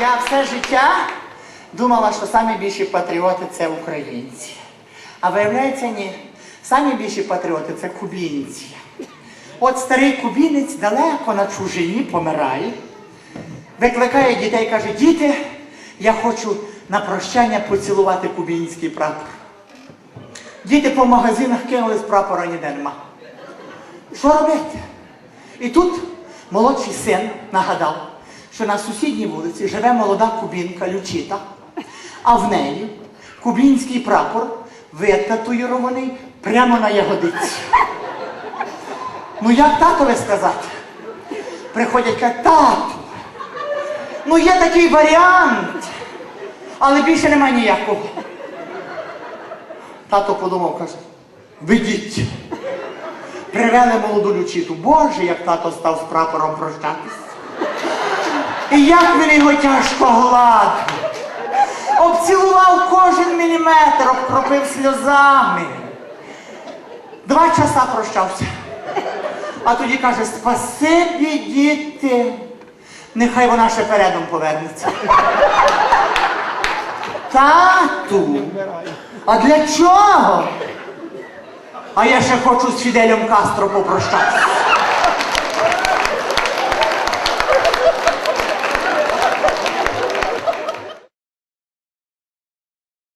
Я все життя думала, що самі більші патріоти це українці. А виявляється, ні. Самі більші патріоти це кубінці. От старий кубінець далеко на чужині помирає, викликає дітей, каже, діти, я хочу на прощання поцілувати кубінський прапор. Діти по магазинах кинулись прапора ніде нема. Що робити? І тут молодший син нагадав, що на сусідній вулиці живе молода кубінка Лючіта, а в неї кубінський прапор витатуйований прямо на ягодиці. Ну як татові сказати? Приходять кажуть, тату, ну є такий варіант, але більше немає ніякого. Тато подумав, каже, ведіть. Привели молоду лючиту. Боже, як тато став з прапором прощатись. І як він його тяжко гладив. Обцілував кожен міліметр, обкропив сльозами. Два часа прощався. А тоді каже, спасибі, діти. Нехай вона ще передом повернеться. Тату, а для чого? А я ще хочу з Фіделем Кастро попрощатися.